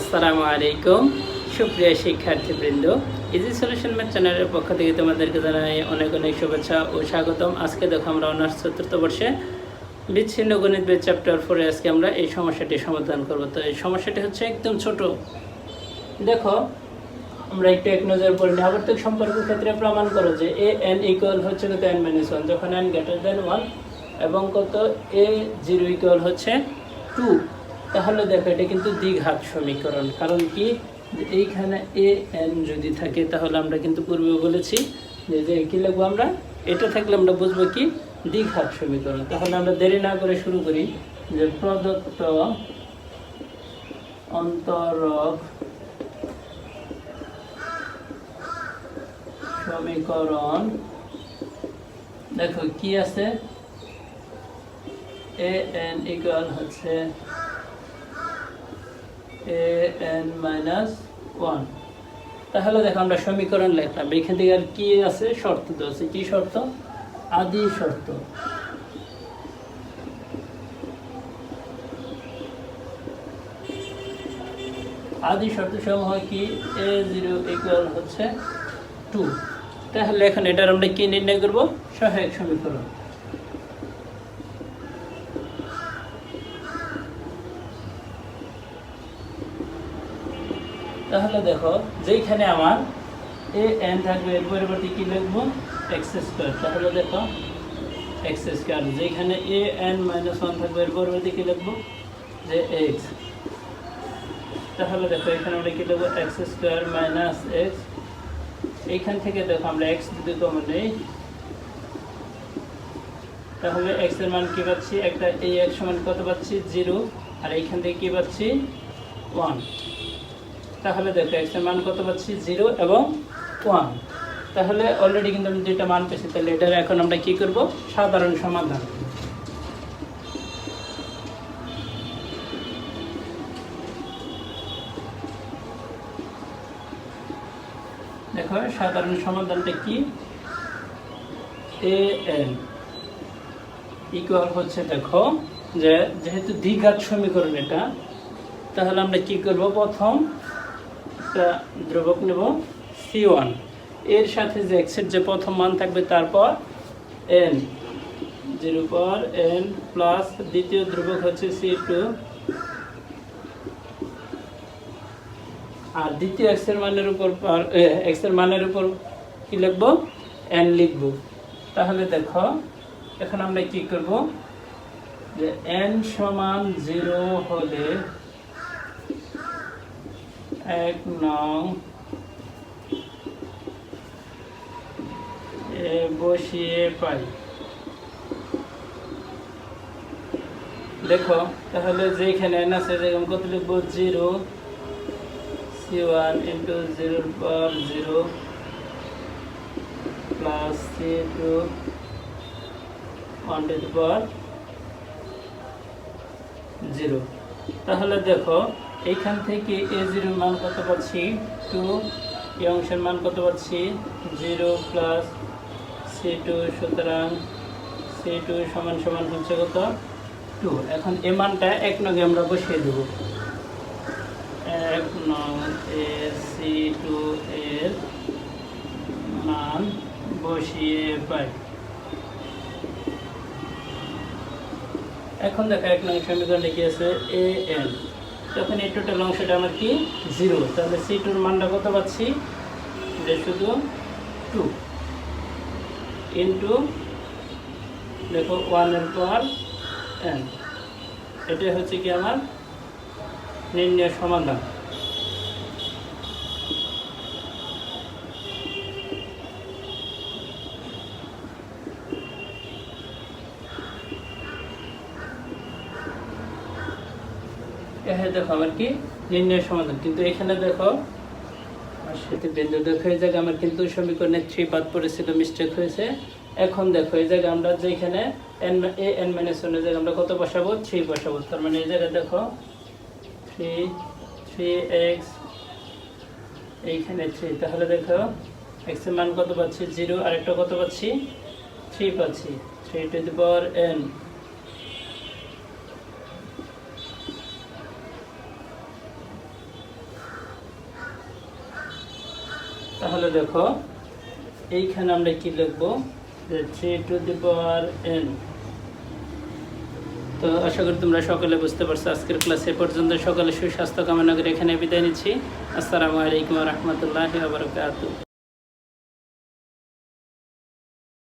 আসসালামু আলাইকুম। সুপ্রিয় শিক্ষার্থীবৃন্দ ইজি সলিউশন ম্যাথ চ্যানেলের পক্ষ থেকে তোমাদেরকে জানাই অনেক অনেক শুভেচ্ছা ও স্বাগতম। আজকে দেখো আমরা অনার্স চতুর্থ বর্ষে বিচ্ছিন্ন গণিত বই চ্যাপ্টার ফোরে আজকে আমরা এই সমস্যাটি সমাধান করব। তো এই সমস্যাটি হচ্ছে একদম ছোট। দেখো, আমরা একটু এক নজর পড়ি। আবর্তক সম্পর্কের ক্ষেত্রে প্রমাণ করো যে এ এন ইকুয়াল হচ্ছে কত এন মাইনাস ওয়ান যখন এন গ্রেটার দেন ওয়ান এবং কত এ জিরো ইকুয়াল হচ্ছে টু তাহলে দেখো, এটা কিন্তু দ্বিঘাত সমীকরণ। কারণ কি? এইখানে এ এন যদি থাকে, তাহলে আমরা কিন্তু পূর্বে বলেছি যে কী লিখব আমরা? এটা থাকলে আমরা বুঝব কি? দ্বিঘাত সমীকরণ। তাহলে আমরা দেরি না করে শুরু করি যে প্রদত্ত অন্তরক সমীকরণ। দেখো, কি আছে? এ এন ইকুয়াল হচ্ছে এন মাইনাস ওয়ান তাহলে দেখো আমরা সমীকরণ লিখলাম। এখান থেকে আর কি আছে? শর্ত তো আছে। কি শর্ত? আদি শর্ত। আদি শর্ত সমূহ কি? এ জিরো ইকুয়াল হচ্ছে টু তাহলে এখন এটার আমরা কি নির্ণয় করব? সহায়ক সমীকরণ। তাহলে দেখো, যেইখানে আমার এ এন থাকবে, এর পরিবর্তে কী লিখব? এক্স স্কোয়ার তাহলে দেখো এক্স স্কোয়ার যেখানে এ এন মাইনাস ওয়ান থাকবে, এর পরিবর্তে কি লিখব? যে এক্স তাহলে দেখো, এখানে আমরা কী লিখব? এক্স স্কোয়ার মাইনাস এক্স এইখান থেকে দেখো, আমরা এক্স যদি কমন নেই, তাহলে এক্সের মান কী পাচ্ছি? একটা এই এক্স সমান কত পাচ্ছি? জিরো আর এইখান থেকে কী পাচ্ছি? ওয়ান তাহলে দেখো এক্সের মান কত পাচ্ছি? জিরো এবং ওয়ান। তাহলে অলরেডি কিন্তু আমি দুইটা মান পেয়েছি, তাহলে এটার এখন আমরা কি করব? সাধারণ সমাধান। দেখো, সাধারণ সমাধানটা কি? এ এন ইকুয়াল হচ্ছে দেখো, যে যেহেতু দ্বিঘাত সমীকরণ এটা, তাহলে আমরা কি করব? প্রথম একটা ধ্রুবক নেব সি ওয়ানের সাথে যে এক্সের যে প্রথম মান থাকবে তারপর এন জিরো পর এন প্লাস দ্বিতীয় ধ্রুবক হচ্ছে সি টু আর দ্বিতীয় এক্সের মানের উপর এক্সের মানের উপর কি লিখব? এন লিখব। তাহলে দেখো, এখন আমরা কি করব? যে এন সমান জিরো হলে এক নং বসিয়ে পাই। দেখো, তাহলে যেখানে আছে, যেরকম কত লিখব জিরো। সি ওয়ান ইন্টু জিরোর পর zero plus C two one two power zero. তাহলে দেখো এইখান থেকে এ জিরোর মান কত পাচ্ছি? টু এই অংশের মান কত পাচ্ছি? জিরো প্লাস সি টু সুতরাং সি টু সমান সমান হচ্ছে কত? টু এখন এ মানটা এক নগে আমরা বসিয়ে দেবো। এক নং এ সি টু এর মান বসিয়ে পাই। এখন দেখো এক নং সমীকরণ লিখে আছে এ এন তখন এই টোটাল অংশটা আমার কি? জিরো তাহলে সি টুর মানটা কত পাচ্ছি? যে শুধু টু ইন্টু দেখো ওয়ানের পর এন এটাই হচ্ছে কি আমার নির্ণয় সমাধান। এখানে দেখো আমার কি? নির্ণয় সমাধান। কিন্তু এখানে দেখো সেটি বিন্দু দেখো, এই জায়গায় আমার কিন্তু সমীকরণের থ্রি বাদ পড়েছিল মিস্টেক হয়েছে। এখন দেখো, এই জায়গায় আমরা যেখানে এন এ এন মাইনাস ওয়ানের জায়গায় আমরা কত বসাবো? থ্রি বসাবো। তার মানে এই জায়গায় দেখো, থ্রি থ্রি এক্স, এইখানে থ্রি। তাহলে দেখো এক্সের মান কত পাচ্ছি? জিরো। আরেকটা কত পাচ্ছি? থ্রি পাচ্ছি। Three to the power N তাহলে দেখো, এইখানে আমরা কি লিখব? Three to the power N. তো আশা করি তোমরা সকলে বুঝতে পারছ, আজকের ক্লাস এ পর্যন্ত সকলে সুস্বাস্থ্য কামনা করে এখানে বিদায় নিচ্ছি। আসসালামু আলাইকুম রহমতুল্লাহ বারকাত